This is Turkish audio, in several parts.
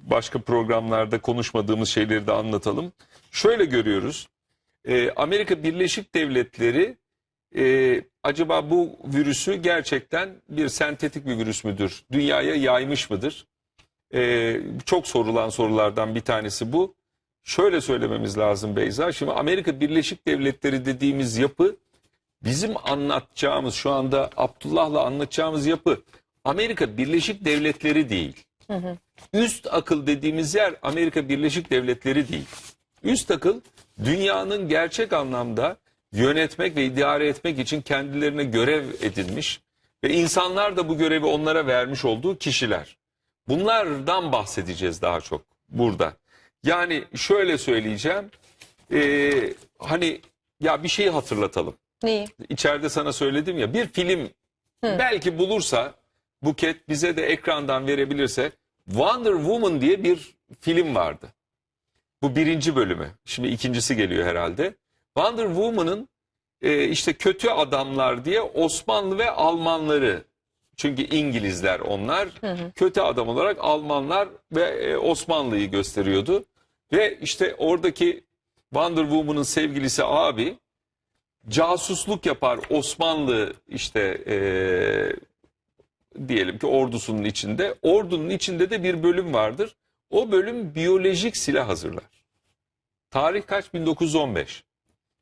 başka programlarda konuşmadığımız şeyleri de anlatalım. Şöyle görüyoruz. Ee, Amerika Birleşik Devletleri e, acaba bu virüsü gerçekten bir sentetik bir virüs müdür? Dünyaya yaymış mıdır? Ee, çok sorulan sorulardan bir tanesi bu. Şöyle söylememiz lazım Beyza. Şimdi Amerika Birleşik Devletleri dediğimiz yapı bizim anlatacağımız şu anda Abdullah'la anlatacağımız yapı Amerika Birleşik Devletleri değil. Üst akıl dediğimiz yer Amerika Birleşik Devletleri değil. Üst akıl dünyanın gerçek anlamda yönetmek ve idare etmek için kendilerine görev edinmiş ve insanlar da bu görevi onlara vermiş olduğu kişiler. Bunlardan bahsedeceğiz daha çok burada. Yani şöyle söyleyeceğim. Ee, hani ya bir şeyi hatırlatalım. Neyi? İçeride sana söyledim ya bir film belki bulursa Buket bize de ekrandan verebilirse Wonder Woman diye bir film vardı. Bu birinci bölümü. Şimdi ikincisi geliyor herhalde. Wonder Woman'ın e, işte kötü adamlar diye Osmanlı ve Almanları çünkü İngilizler onlar kötü adam olarak Almanlar ve e, Osmanlı'yı gösteriyordu. Ve işte oradaki Wonder Woman'ın sevgilisi abi casusluk yapar Osmanlı işte eee, diyelim ki ordusunun içinde. Ordunun içinde de bir bölüm vardır. O bölüm biyolojik silah hazırlar. Tarih kaç? 1915.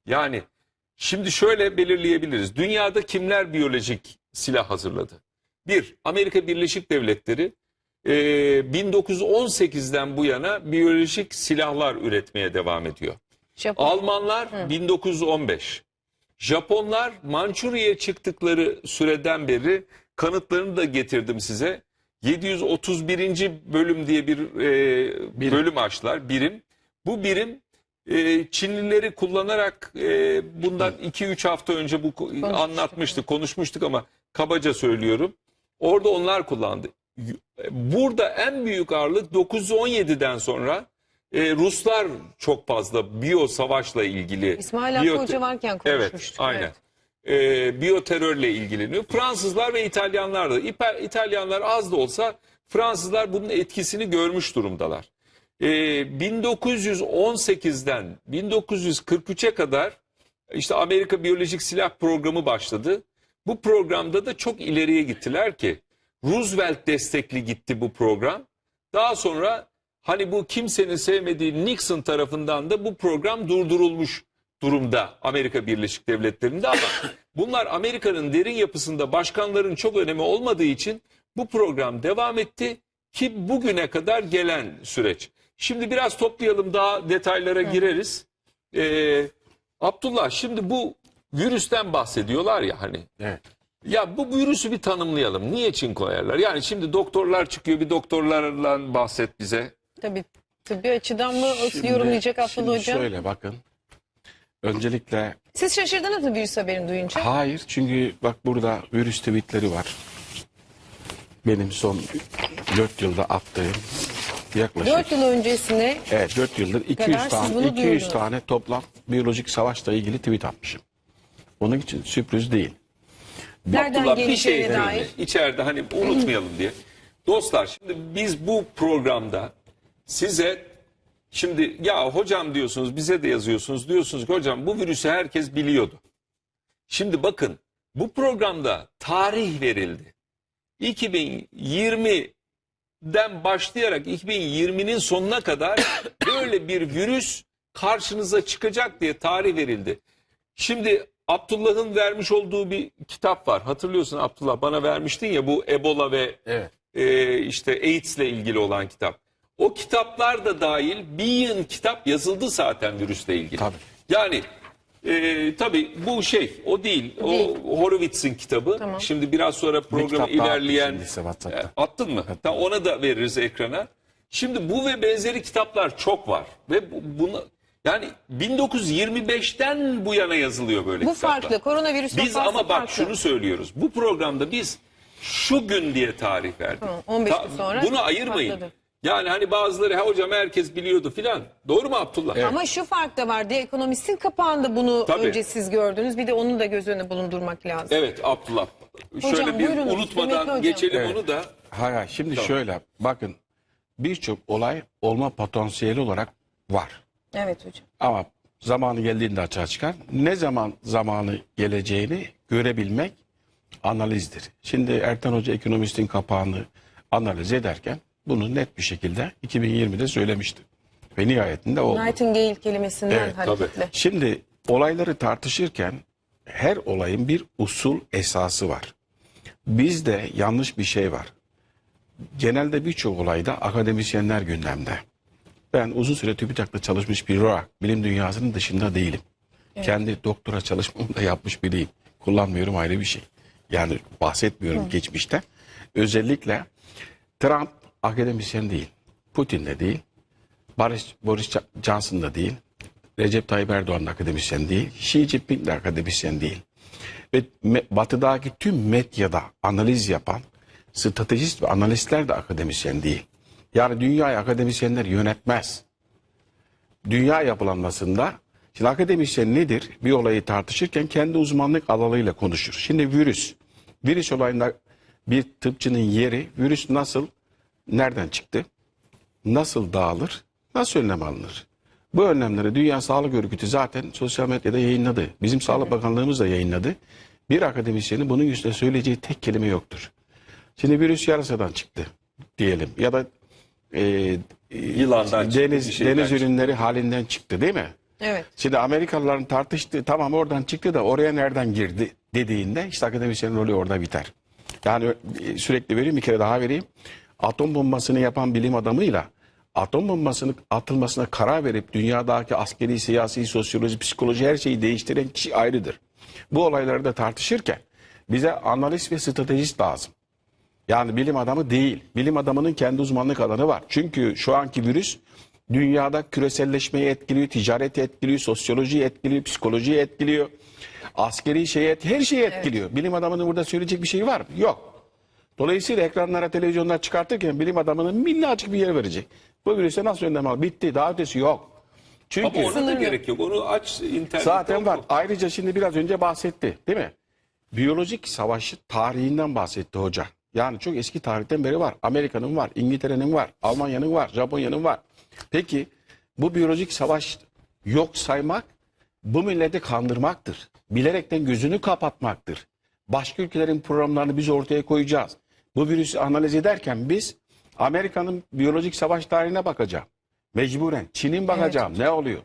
Yani şimdi şöyle belirleyebiliriz. Dünyada kimler biyolojik silah hazırladı? Bir, Amerika Birleşik Devletleri eee, 1918'den bu yana biyolojik silahlar üretmeye devam ediyor. Japon. Almanlar 1915. Japonlar Mançurya'ya çıktıkları süreden beri kanıtlarını da getirdim size. 731. bölüm diye bir e, bölüm açtılar, birim. Bu birim e, Çinlileri kullanarak e, bundan 2-3 hafta önce bu ko- anlatmıştık, konuşmuştuk ama kabaca söylüyorum. Orada onlar kullandı. Burada en büyük ağırlık 917'den sonra e, Ruslar çok fazla biyo savaşla ilgili. İsmail Hakkı biyo- Hoca varken Evet, konuşmuştuk. aynen. evet. Ee, biyoterörle ilgileniyor. Fransızlar ve İtalyanlar da. İpa- İtalyanlar az da olsa Fransızlar bunun etkisini görmüş durumdalar. Ee, 1918'den 1943'e kadar işte Amerika Biyolojik Silah Programı başladı. Bu programda da çok ileriye gittiler ki Roosevelt destekli gitti bu program. Daha sonra hani bu kimsenin sevmediği Nixon tarafından da bu program durdurulmuş durumda Amerika Birleşik Devletleri'nde ama bunlar Amerika'nın derin yapısında başkanların çok önemi olmadığı için bu program devam etti ki bugüne kadar gelen süreç. Şimdi biraz toplayalım daha detaylara gireriz. Ee, Abdullah şimdi bu virüsten bahsediyorlar ya hani. Evet. Ya bu virüsü bir tanımlayalım. Niye için koyarlar? Yani şimdi doktorlar çıkıyor bir doktorlarla bahset bize. Tabii tıbbi açıdan mı Şimdi- yorumlayacak Abdullah şimdi Hocam? şöyle bakın. Öncelikle Siz şaşırdınız mı virüs haberini duyunca? hayır çünkü bak burada virüs tweetleri var. Benim son 4 yılda attığım yaklaşık 4 yıl öncesine evet 4 yıldır 200 kadar siz tane bunu 200 duyurdunuz. tane toplam biyolojik savaşla ilgili tweet atmışım. Onun için sürpriz değil. nereden Abdullah bir şey dair. dair. içeride hani unutmayalım diye. Dostlar şimdi biz bu programda size şimdi ya hocam diyorsunuz bize de yazıyorsunuz diyorsunuz ki hocam bu virüsü herkes biliyordu. Şimdi bakın bu programda tarih verildi. 2020'den başlayarak 2020'nin sonuna kadar böyle bir virüs karşınıza çıkacak diye tarih verildi. Şimdi Abdullah'ın vermiş olduğu bir kitap var. Hatırlıyorsun Abdullah bana vermiştin ya bu Ebola ve Evet. e, işte AIDS ile ilgili olan kitap. O kitaplar da dahil bir yığın kitap yazıldı zaten virüsle ilgili. Tabii. Yani e, tabii bu şey o değil. Değil. O Horowitz'in kitabı. Tamam. Şimdi biraz sonra programı kitap daha ilerleyen attım WhatsApp'ta. E, attın mı? Tamam, ona da veririz ekrana. Şimdi bu ve benzeri kitaplar çok var ve bu, bunu yani 1925'ten bu yana yazılıyor böyle Bu kitaplar. farklı. Koronavirüs Biz vakası ama bak farklı. şunu söylüyoruz. Bu programda biz şu gün diye tarih verdik. Tamam, 15 gün sonra Bunu ayırmayın. patladı. Yani hani bazıları ha hocam herkes biliyordu filan. Doğru mu Abdullah? Ama şu fark da var. The Economist'in kapağında bunu Tabii. önce siz gördünüz. Bir de onu da göz önüne bulundurmak lazım. Evet Abdullah. Şöyle bir buyurunuz, unutmadan hocam. geçelim Evet. onu da. Hayır hayır. Şimdi şöyle bakın birçok olay olma potansiyeli olarak var. Evet hocam. Ama zamanı geldiğinde açığa çıkar. Ne zaman zamanı geleceğini görebilmek analizdir. Şimdi Ertan Hoca ekonomistin kapağını analiz ederken bunu net bir şekilde 2020'de söylemişti. Ve nihayetinde oldu. Nightingale kelimesinden Evet, hareketle. Şimdi olayları tartışırken her olayın bir usul esası var. Bizde yanlış bir şey var. Genelde birçok olayda akademisyenler gündemde. Ben uzun süre TÜBİTAK'ta çalışmış biri olarak bilim dünyasının dışında değilim. Kendi doktora çalışmamı da yapmış biriyim. Kullanmıyorum ayrı bir şey. Yani bahsetmiyorum geçmişte. Özellikle Trump akademisyen değil. Putin de değil. Boris, Boris Johnson da değil. Recep Tayyip Erdoğan da akademisyen değil. Xi Jinping de akademisyen değil. Ve batıdaki tüm medyada analiz yapan stratejist ve analistler de akademisyen değil. Yani dünyayı akademisyenler yönetmez. Dünya yapılanmasında şimdi akademisyen nedir? Bir olayı tartışırken kendi uzmanlık alanıyla konuşur. Şimdi virüs. Virüs olayında bir tıpçının yeri virüs nasıl, nereden çıktı? nasıl dağılır, nasıl önlem alınır? Bu önlemleri Dünya Sağlık Örgütü zaten sosyal medyada yayınladı. Bizim Sağlık Bakanlığımız da yayınladı. Bir akademisyenin bunun üstüne söyleyeceği tek kelime yoktur. Şimdi virüs yarasadan çıktı diyelim ya da e, Yılandan çıktı, deniz, şeyden deniz çıktı. ürünleri halinden çıktı değil mi? Evet. Şimdi Amerikalıların tartıştığı tamam oradan çıktı da oraya nereden girdi dediğinde işte akademisyenin rolü orada biter. Yani sürekli vereyim bir kere daha vereyim. Atom bombasını yapan bilim adamıyla atom bombasının atılmasına karar verip dünyadaki askeri, siyasi, sosyoloji, psikoloji her şeyi değiştiren kişi ayrıdır. Bu olayları da tartışırken bize analist ve stratejist lazım. Yani bilim adamı değil. Bilim adamının kendi uzmanlık alanı var. Çünkü şu anki virüs dünyada küreselleşmeyi etkiliyor, ticareti etkiliyor, sosyolojiyi etkiliyor, psikolojiyi etkiliyor. Askeri şeye, her şeyi etkiliyor. Bilim adamının burada söyleyecek bir şey var mı? Yok. Dolayısıyla ekranlara, televizyonlar çıkartırken bilim adamının minnacık bir yer verecek. Bu virüse nasıl önlem al? Bitti. Daha ötesi yok. Çünkü Ama ona da gerek yok. Onu aç internette. Zaten var. Ayrıca şimdi biraz önce bahsetti değil mi? Biyolojik savaşı tarihinden bahsetti hoca. Yani çok eski tarihten beri var. Amerika'nın var, İngiltere'nin var, Almanya'nın var, Japonya'nın var. Peki bu biyolojik savaş yok saymak bu milleti kandırmaktır. Bilerekten gözünü kapatmaktır. Başka ülkelerin programlarını biz ortaya koyacağız. Bu virüsü analiz ederken biz Amerika'nın biyolojik savaş tarihine bakacağım. Mecburen. Çin'in bakacağım. Ne oluyor?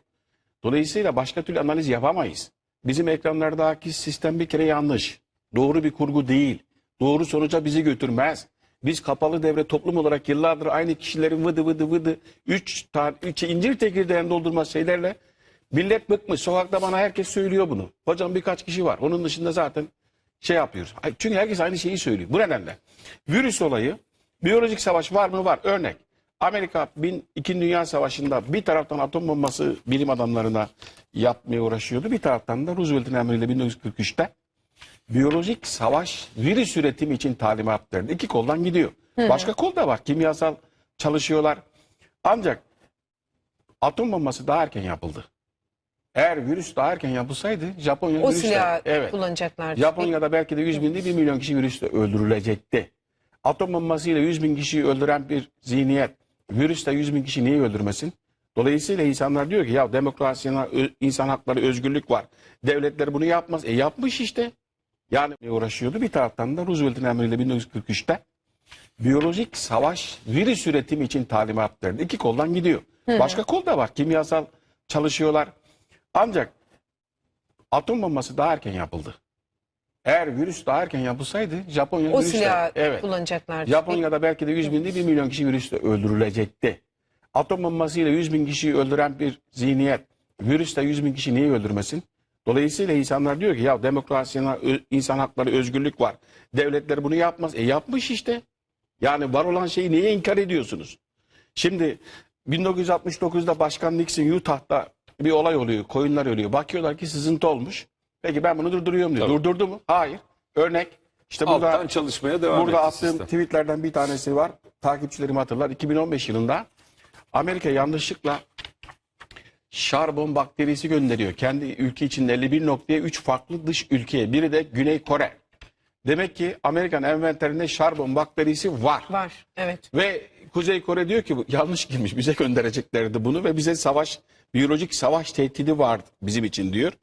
Dolayısıyla başka türlü analiz yapamayız. Bizim ekranlardaki sistem bir kere yanlış. Doğru bir kurgu değil. Doğru sonuca bizi götürmez. Biz kapalı devre toplum olarak yıllardır aynı kişilerin vıdı vıdı vıdı üç tane üç incir çekirdeğini doldurmaz şeylerle millet bıkmış. Sokakta bana herkes söylüyor bunu. Hocam birkaç kişi var. Onun dışında zaten şey yapıyoruz. Çünkü herkes aynı şeyi söylüyor. Bu nedenle. Virüs olayı biyolojik savaş var mı? Var. Örnek. Amerika bin, İkinci Dünya Savaşı'nda bir taraftan atom bombası bilim adamlarına yapmaya uğraşıyordu. Bir taraftan da Roosevelt'in emriyle 1943'te biyolojik savaş virüs üretimi için talimat verdi. İki koldan gidiyor. Başka kol da var. Kimyasal çalışıyorlar. Ancak atom bombası daha erken yapıldı. Eğer virüs daha erken yapılsaydı Japonya O silahı evet. kullanacaklar. Japonya'da belki de 100 bin değil 1 milyon kişi virüsle öldürülecekti. Atom bombasıyla 100 bin kişiyi öldüren bir zihniyet virüsle 100 bin kişi niye öldürmesin? Dolayısıyla insanlar diyor ki ya demokrasi, insan hakları, özgürlük var. Devletler bunu yapmaz. E yapmış işte. Yani uğraşıyordu. Bir taraftan da Roosevelt'in emriyle 1943'te biyolojik savaş virüs üretimi için talimat verdi. İki koldan gidiyor. Başka kol da var. Kimyasal çalışıyorlar. Ancak atom bombası daha erken yapıldı. Eğer virüs daha erken yapılsaydı Japonya O virüsle- silahı evet. kullanacaklar. Japonya'da belki de 100 bin değil 1 milyon kişi virüsle öldürülecekti. Atom bombasıyla 100 bin kişiyi öldüren bir zihniyet virüsle 100 bin kişi niye öldürmesin? Dolayısıyla insanlar diyor ki ya demokrasi, insan hakları, özgürlük var. Devletler bunu yapmaz. E yapmış işte. Yani var olan şeyi niye inkar ediyorsunuz? Şimdi 1969'da Başkan Nixon Utah'ta bir olay oluyor. Koyunlar ölüyor. Bakıyorlar ki sızıntı olmuş. Peki ben bunu durduruyorum diyor. Tabii. Durdurdu mu? Hayır. Örnek. İşte burada Alttan çalışmaya devam Burada attığım sistem. tweetlerden bir tanesi var. Takipçilerim hatırlar. 2015 yılında Amerika yanlışlıkla şarbon bakterisi gönderiyor. Kendi ülke içinde 51 noktaya 3 farklı dış ülkeye. Biri de Güney Kore. Demek ki Amerikan envanterinde şarbon bakterisi var. Var. Evet. Ve Kuzey Kore diyor ki bu yanlış girmiş bize göndereceklerdi bunu ve bize savaş biyolojik savaş tehdidi var bizim için diyor.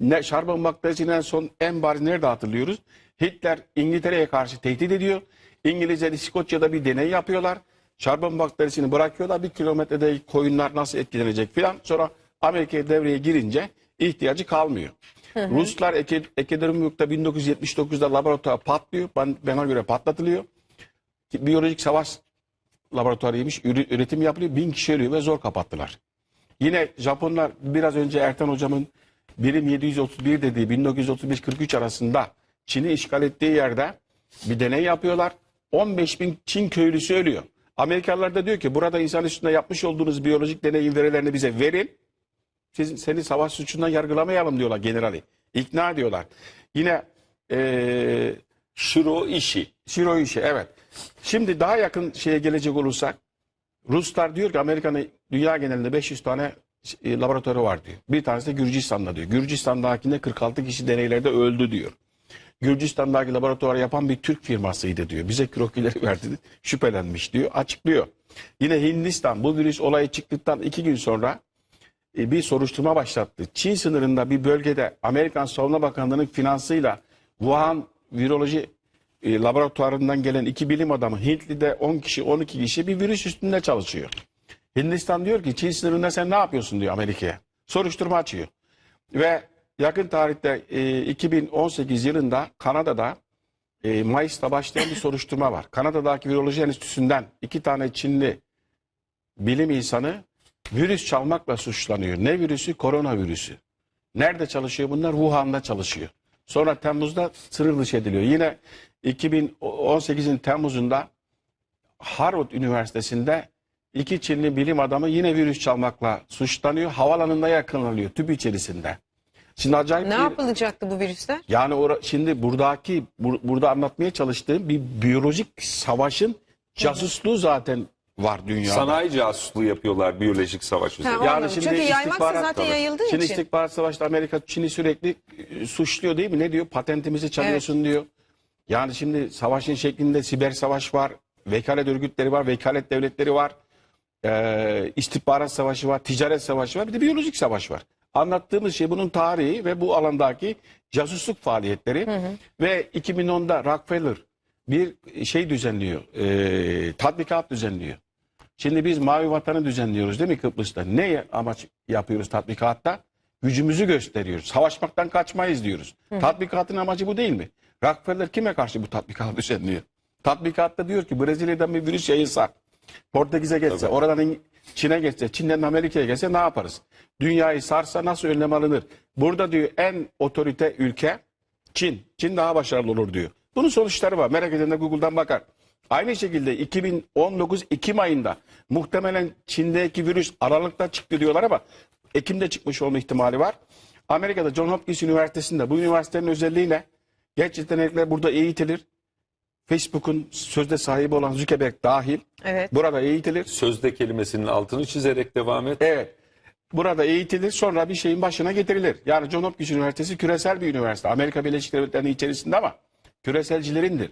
Ne şarbon bakterisinin en son en bariz nerede hatırlıyoruz? Hitler İngiltere'ye karşı tehdit ediyor. İngilizler İskoçya'da bir deney yapıyorlar. Şarbon bakterisini bırakıyorlar. Bir kilometrede koyunlar nasıl etkilenecek filan. Sonra Amerika'ya devreye girince ihtiyacı kalmıyor. Ruslar Eke- Ekaterinburg'da 1979'da laboratuvar patlıyor. Ben, bana göre patlatılıyor. Biyolojik savaş laboratuvarıymış. Üretim yapılıyor. Bin kişi ölüyor ve zor kapattılar. Yine Japonlar biraz önce Ertan hocamın birim 731 dediği 1931-43 arasında Çin'i işgal ettiği yerde bir deney yapıyorlar. 15 bin Çin köylüsü ölüyor. Amerikalılar da diyor ki burada insan üstünde yapmış olduğunuz biyolojik deneyin verilerini bize verin. Siz, seni savaş suçundan yargılamayalım diyorlar generali. İkna ediyorlar. Yine eee Şiro işi. Shiro işi evet. Şimdi daha yakın şeye gelecek olursak Ruslar diyor ki Amerika'nın dünya genelinde 500 tane e, laboratuvarı var diyor. Bir tanesi de Gürcistan'da diyor. Gürcistan'dakinde 46 kişi deneylerde öldü diyor. Gürcistan'daki laboratuvarı yapan bir Türk firmasıydı diyor. Bize krokileri verdi şüphelenmiş diyor. Açıklıyor. Yine Hindistan bu virüs olayı çıktıktan iki gün sonra e, bir soruşturma başlattı. Çin sınırında bir bölgede Amerikan Savunma Bakanlığı'nın finansıyla Wuhan Viroloji e, laboratuvarından gelen iki bilim adamı Hintli'de 10 kişi 12 kişi bir virüs üstünde çalışıyor. Hindistan diyor ki Çin sınırında sen ne yapıyorsun diyor Amerika'ya. Soruşturma açıyor. Ve yakın tarihte e, 2018 yılında Kanada'da e, Mayıs'ta başlayan bir soruşturma var. Kanada'daki Viroloji Enstitüsü'nden iki tane Çinli bilim insanı virüs çalmakla suçlanıyor. Ne virüsü? Koronavirüsü. Nerede çalışıyor bunlar? Wuhan'da çalışıyor. Sonra Temmuz'da sınır dışı ediliyor. Yine 2018'in Temmuz'unda Harvard Üniversitesi'nde iki Çinli bilim adamı yine virüs çalmakla suçlanıyor. Havalanında yakalanıyor tüp içerisinde. Şimdi acayip Ne bir- yapılacaktı bu virüsler? yani ora, şimdi buradaki bur- burada anlatmaya çalıştığım bir biyolojik savaşın casusluğu zaten var dünyada. Sanayi casusluğu yapıyorlar biyolojik savaş üzerine. Tamam. Anladım. Çünkü yaymaksa zaten yayıldığı Çin için. istihbarat savaşta Amerika Çin'i sürekli e, suçluyor değil mi? Ne diyor? Patentimizi çalıyorsun diyor. Yani şimdi savaşın şeklinde siber savaş var. Vekalet örgütleri var. Vekalet devletleri var. Ee, istihbarat savaşı var. Ticaret savaşı var. Bir de biyolojik savaş var. Anlattığımız şey bunun tarihi ve bu alandaki casusluk faaliyetleri. Ve 2010'da Rockefeller bir şey düzenliyor. E, tatbikat düzenliyor. Şimdi biz Mavi Vatan'ı düzenliyoruz değil mi Kıbrıs'ta? Ne amaç yapıyoruz tatbikatta? Gücümüzü gösteriyoruz. Savaşmaktan kaçmayız diyoruz. Tatbikatın amacı bu değil mi? Rockefeller kime karşı bu tatbikatı düzenliyor? Tatbikatta diyor ki Brezilya'dan bir virüs yayılsa, Portekiz'e geçse, Tabii. oradan Çin'e geçse, Çin'den Amerika'ya geçse ne yaparız? Dünyayı sarsa nasıl önlem alınır? Burada diyor en otorite ülke Çin. Çin daha başarılı olur diyor. Bunun sonuçları var. Merak edenler Google'dan bakar. Aynı şekilde 2019 Ekim ayında muhtemelen Çin'deki virüs Aralık'ta çıktı diyorlar ama Ekim'de çıkmış olma ihtimali var. Amerika'da John Hopkins Üniversitesi'nde bu üniversitenin özelliğiyle genç yetenekler burada eğitilir. Facebook'un sözde sahibi olan Zuckerberg dahil Evet. burada eğitilir. Sözde kelimesinin altını çizerek devam et. Evet. Burada eğitilir sonra bir şeyin başına getirilir. Yani John Hopkins Üniversitesi küresel bir üniversite. Amerika Birleşik Devletleri'nin içerisinde ama küreselcilerindir.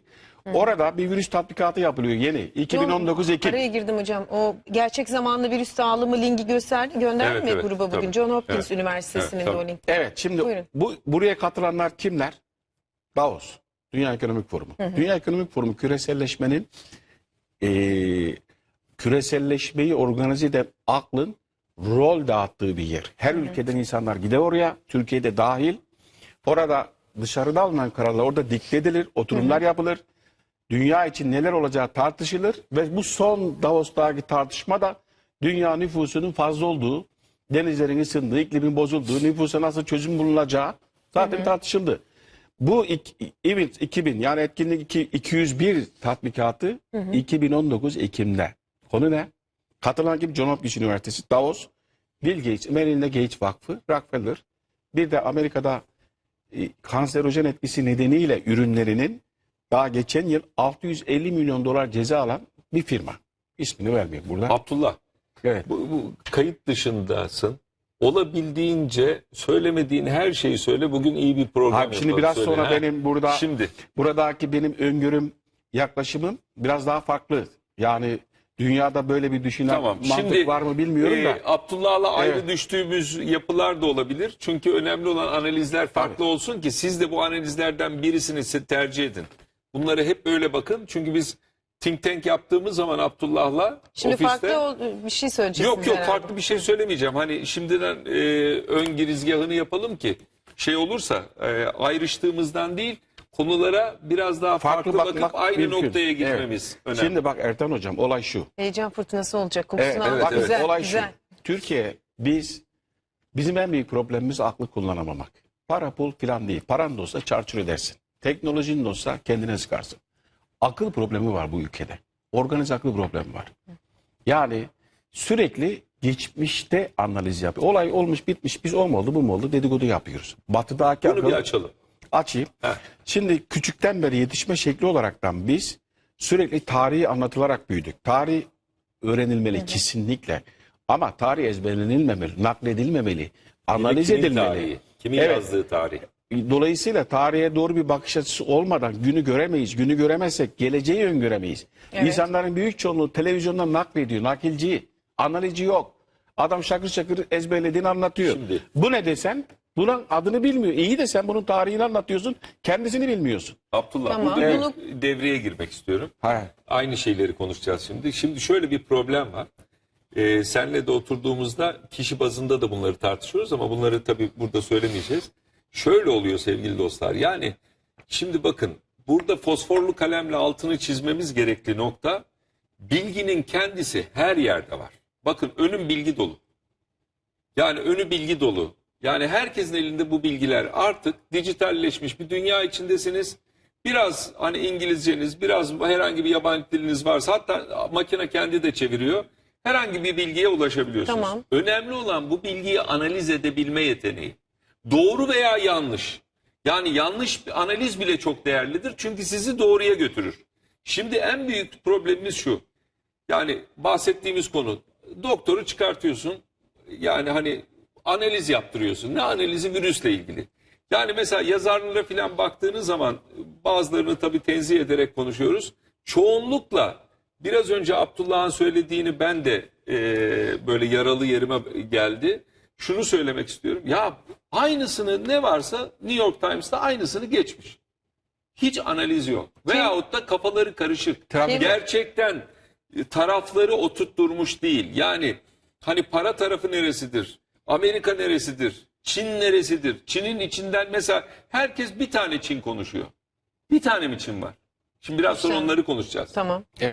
Orada bir virüs tatbikatı yapılıyor yeni. 2019 Ekim. Araya girdim hocam. O gerçek zamanlı virüs dağılımı linki gösterdi. Gönderdi Evet, mi evet, gruba bugün? tabii. John Hopkins Evet. Üniversitesi'nin Evet, de o tabii. link. Evet şimdi Buyurun. bu buraya katılanlar kimler? Davos. Dünya Ekonomik Forumu. Dünya Ekonomik Forumu küreselleşmenin eee küreselleşmeyi organize eden aklın rol dağıttığı bir yer. Her ülkeden insanlar gider oraya. Türkiye'de dahil. Orada dışarıda alınan kararlar orada dikte edilir. Oturumlar yapılır. Dünya için neler olacağı tartışılır. Ve bu son Davos'taki tartışma da dünya nüfusunun fazla olduğu, denizlerin ısındığı, iklimin bozulduğu, nüfusa nasıl çözüm bulunacağı zaten tartışıldı. Bu evet 2000 yani etkinlik iki- 201 tatbikatı 2019 Ekim'de. Konu ne? Katılan kim? John Hopkins Üniversitesi, Davos, Bill Gates, Melinda Gates Vakfı, Rockefeller. Bir de Amerika'da e, kanserojen etkisi nedeniyle ürünlerinin daha geçen yıl 650 milyon dolar ceza alan bir firma. İsmini vermeyeyim burada. Abdullah Evet. bu, bu kayıt dışındasın. olabildiğince söylemediğin her şeyi söyle. Bugün iyi bir program Abi şimdi yapalım. biraz Söyle. sonra Ha. benim burada Şimdi buradaki benim öngörüm, yaklaşımım biraz daha farklı. Yani dünyada böyle bir düşünen Tamam. mantık Şimdi, var mı bilmiyorum e, da. Abdullah'la ayrı Evet. düştüğümüz yapılar da olabilir. Çünkü önemli olan analizler farklı olsun ki siz de bu analizlerden birisini se- tercih edin. Bunları hep böyle bakın. Çünkü biz think tank yaptığımız zaman Abdullah'la Şimdi ofiste... farklı ol- bir şey söyleyeceksiniz Yok yok herhalde. farklı bir şey söylemeyeceğim. Hani şimdiden e, ön girizgahını yapalım ki şey olursa e, ayrıştığımızdan değil konulara biraz daha farklı, bakıp aynı mümkün. noktaya gitmemiz Evet. önemli. Şimdi bak Ertan hocam olay şu. Heyecan fırtınası olacak. Kokusunu Evet, evet, evet. Güzel, olay güzel. şu. Türkiye biz bizim en büyük problemimiz aklı kullanamamak. Para pul filan değil. Paran da olsa çarçur edersin. Teknolojinin olsa kendine sıkarsın. Akıl problemi var bu ülkede. Organize akıl problemi var. Yani sürekli geçmişte analiz yapıyor. Olay olmuş bitmiş biz o mu oldu bu mu oldu dedikodu yapıyoruz. Batıdaki Bunu bir açalım. açayım. Heh. Şimdi küçükten beri yetişme şekli olaraktan biz sürekli tarihi anlatılarak büyüdük. Tarih öğrenilmeli kesinlikle. Ama tarih ezberlenilmemeli, nakledilmemeli, analiz Kimin edilmeli. tarihi? Kimin Evet. yazdığı tarih? Dolayısıyla tarihe doğru bir bakış açısı olmadan günü göremeyiz. Günü göremezsek geleceği öngöremeyiz. Evet. İnsanların büyük çoğunluğu televizyondan naklediyor. Nakilci, analizi yok. Adam şakır şakır ezberlediğini anlatıyor. Şimdi- Bu ne desen bunun adını bilmiyor. İyi de sen bunun tarihini anlatıyorsun. Kendisini bilmiyorsun. Abdullah Tamam. burada Evet. devreye girmek istiyorum. Ha. Aynı şeyleri konuşacağız şimdi. Şimdi şöyle bir problem var. Ee, senle de oturduğumuzda kişi bazında da bunları tartışıyoruz ama bunları tabii burada söylemeyeceğiz. Şöyle oluyor sevgili dostlar. Yani şimdi bakın burada fosforlu kalemle altını çizmemiz gerekli nokta bilginin kendisi her yerde var. Bakın önüm bilgi dolu. Yani önü bilgi dolu. Yani herkesin elinde bu bilgiler artık dijitalleşmiş bir dünya içindesiniz. Biraz hani İngilizceniz, biraz herhangi bir yabancı diliniz varsa hatta makine kendi de çeviriyor. Herhangi bir bilgiye ulaşabiliyorsunuz. Tamam. Önemli olan bu bilgiyi analiz edebilme yeteneği. Doğru veya yanlış. Yani yanlış bir analiz bile çok değerlidir çünkü sizi doğruya götürür. Şimdi en büyük problemimiz şu. Yani bahsettiğimiz konu doktoru çıkartıyorsun. Yani hani analiz yaptırıyorsun. Ne analizi virüsle ilgili. Yani mesela yazarlara falan baktığınız zaman bazılarını tabii tenzih ederek konuşuyoruz. Çoğunlukla biraz önce Abdullah'ın söylediğini ben de e, böyle yaralı yerime geldi. Şunu söylemek istiyorum. Ya aynısını ne varsa New York Times'ta aynısını geçmiş. Hiç analiz yok. Veyahut da kafaları karışık. Trafik- Gerçekten e, tarafları oturtturmuş değil. Yani hani para tarafı neresidir? Amerika neresidir? Çin neresidir? Çin'in içinden mesela herkes bir tane Çin konuşuyor. Bir tane mi Çin var? Şimdi biraz sonra onları konuşacağız. Tamam.